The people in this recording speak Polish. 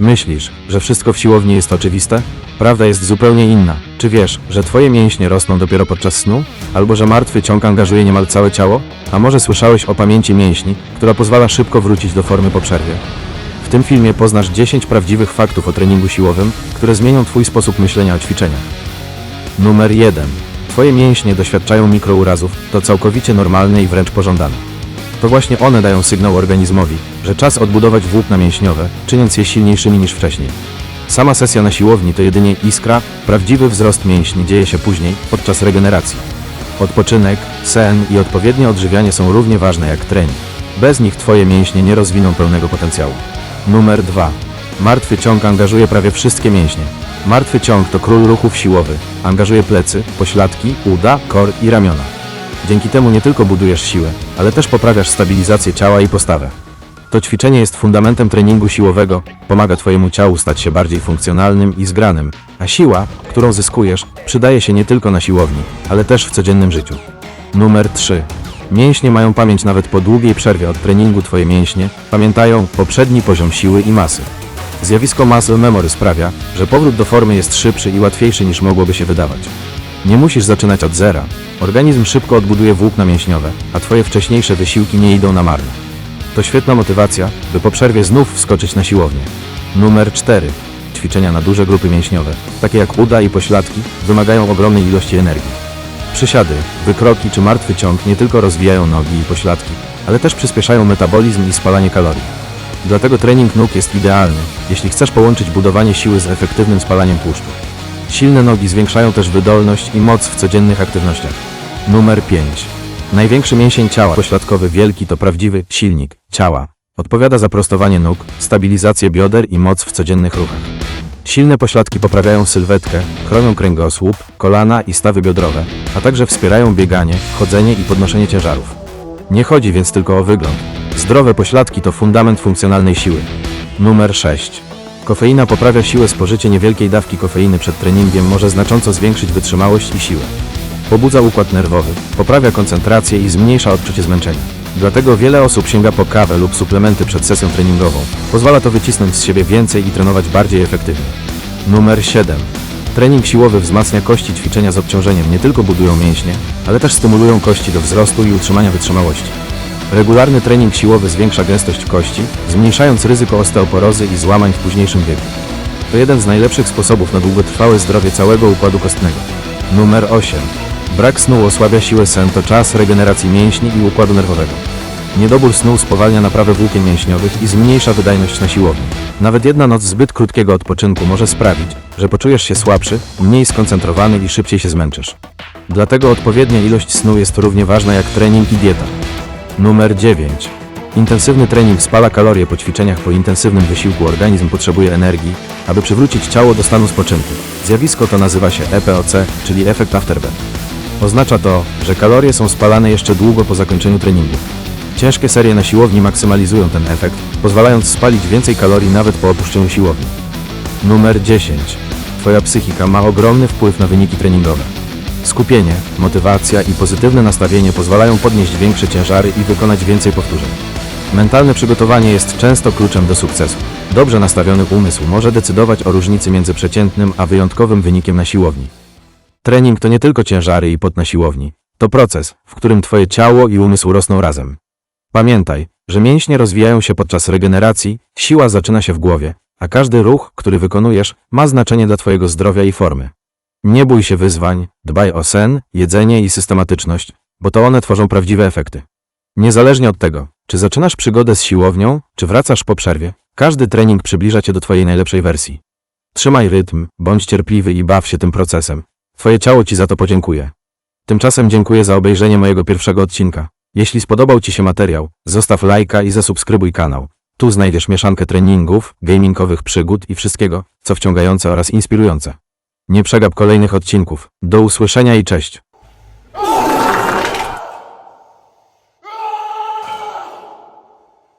Myślisz, że wszystko w siłowni jest oczywiste? Prawda jest zupełnie inna. Czy wiesz, że twoje mięśnie rosną dopiero podczas snu? Albo że martwy ciąg angażuje niemal całe ciało? A może słyszałeś o pamięci mięśni, która pozwala szybko wrócić do formy po przerwie? W tym filmie poznasz 10 prawdziwych faktów o treningu siłowym, które zmienią twój sposób myślenia o ćwiczeniach. Numer 1. Twoje mięśnie doświadczają mikrourazów, to całkowicie normalne i wręcz pożądane. To właśnie one dają sygnał organizmowi, że czas odbudować włókna mięśniowe, czyniąc je silniejszymi niż wcześniej. Sama sesja na siłowni to jedynie iskra, prawdziwy wzrost mięśni dzieje się później, podczas regeneracji. Odpoczynek, sen i odpowiednie odżywianie są równie ważne jak trening. Bez nich Twoje mięśnie nie rozwiną pełnego potencjału. Numer 2. Martwy ciąg angażuje prawie wszystkie mięśnie. Martwy ciąg to król ruchów siłowy. Angażuje plecy, pośladki, uda, kor i ramiona. Dzięki temu nie tylko budujesz siłę, ale też poprawiasz stabilizację ciała i postawę. To ćwiczenie jest fundamentem treningu siłowego, pomaga Twojemu ciału stać się bardziej funkcjonalnym i zgranym, a siła, którą zyskujesz, przydaje się nie tylko na siłowni, ale też w codziennym życiu. Numer 3. Mięśnie mają pamięć nawet po długiej przerwie od treningu Twoje mięśnie pamiętają poprzedni poziom siły i masy. Zjawisko muscle memory sprawia, że powrót do formy jest szybszy i łatwiejszy niż mogłoby się wydawać. Nie musisz zaczynać od zera. Organizm szybko odbuduje włókna mięśniowe, a Twoje wcześniejsze wysiłki nie idą na marne. To świetna motywacja, by po przerwie znów wskoczyć na siłownię. Numer 4. Ćwiczenia na duże grupy mięśniowe, takie jak uda i pośladki, wymagają ogromnej ilości energii. Przysiady, wykroki czy martwy ciąg nie tylko rozwijają nogi i pośladki, ale też przyspieszają metabolizm i spalanie kalorii. Dlatego trening nóg jest idealny, jeśli chcesz połączyć budowanie siły z efektywnym spalaniem tłuszczu. Silne nogi zwiększają też wydolność i moc w codziennych aktywnościach. Numer 5. Największy mięsień ciała pośladkowy wielki to prawdziwy silnik ciała. Odpowiada za prostowanie nóg, stabilizację bioder i moc w codziennych ruchach. Silne pośladki poprawiają sylwetkę, chronią kręgosłup, kolana i stawy biodrowe, a także wspierają bieganie, chodzenie i podnoszenie ciężarów. Nie chodzi więc tylko o wygląd. Zdrowe pośladki to fundament funkcjonalnej siły. Numer 6. Kofeina poprawia siłę. Spożycie niewielkiej dawki kofeiny przed treningiem może znacząco zwiększyć wytrzymałość i siłę. Pobudza układ nerwowy, poprawia koncentrację i zmniejsza odczucie zmęczenia. Dlatego wiele osób sięga po kawę lub suplementy przed sesją treningową. Pozwala to wycisnąć z siebie więcej i trenować bardziej efektywnie. Numer 7. Trening siłowy wzmacnia kości. Ćwiczenia z obciążeniem nie tylko budują mięśnie, ale też stymulują kości do wzrostu i utrzymania wytrzymałości. Regularny trening siłowy zwiększa gęstość kości, zmniejszając ryzyko osteoporozy i złamań w późniejszym wieku. To jeden z najlepszych sposobów na długotrwałe zdrowie całego układu kostnego. Numer 8. Brak snu osłabia siłę sen to czas regeneracji mięśni i układu nerwowego. Niedobór snu spowalnia naprawę włókien mięśniowych i zmniejsza wydajność na siłowni. Nawet jedna noc zbyt krótkiego odpoczynku może sprawić, że poczujesz się słabszy, mniej skoncentrowany i szybciej się zmęczysz. Dlatego odpowiednia ilość snu jest równie ważna jak trening i dieta. Numer 9. Intensywny trening spala kalorie po ćwiczeniach po intensywnym wysiłku organizm potrzebuje energii, aby przywrócić ciało do stanu spoczynku. Zjawisko to nazywa się EPOC, czyli efekt afterburn. Oznacza to, że kalorie są spalane jeszcze długo po zakończeniu treningu. Ciężkie serie na siłowni maksymalizują ten efekt, pozwalając spalić więcej kalorii nawet po opuszczeniu siłowni. Numer 10. Twoja psychika ma ogromny wpływ na wyniki treningowe. Skupienie, motywacja i pozytywne nastawienie pozwalają podnieść większe ciężary i wykonać więcej powtórzeń. Mentalne przygotowanie jest często kluczem do sukcesu. Dobrze nastawiony umysł może decydować o różnicy między przeciętnym a wyjątkowym wynikiem na siłowni. Trening to nie tylko ciężary i pot na siłowni. To proces, w którym Twoje ciało i umysł rosną razem. Pamiętaj, że mięśnie rozwijają się podczas regeneracji, siła zaczyna się w głowie, a każdy ruch, który wykonujesz, ma znaczenie dla Twojego zdrowia i formy. Nie bój się wyzwań, dbaj o sen, jedzenie i systematyczność, bo to one tworzą prawdziwe efekty. Niezależnie od tego, czy zaczynasz przygodę z siłownią, czy wracasz po przerwie, każdy trening przybliża cię do Twojej najlepszej wersji. Trzymaj rytm, bądź cierpliwy i baw się tym procesem. Twoje ciało Ci za to podziękuje. Tymczasem dziękuję za obejrzenie mojego pierwszego odcinka. Jeśli spodobał Ci się materiał, zostaw lajka i zasubskrybuj kanał. Tu znajdziesz mieszankę treningów, gamingowych przygód i wszystkiego, co wciągające oraz inspirujące. Nie przegap kolejnych odcinków. Do usłyszenia i cześć.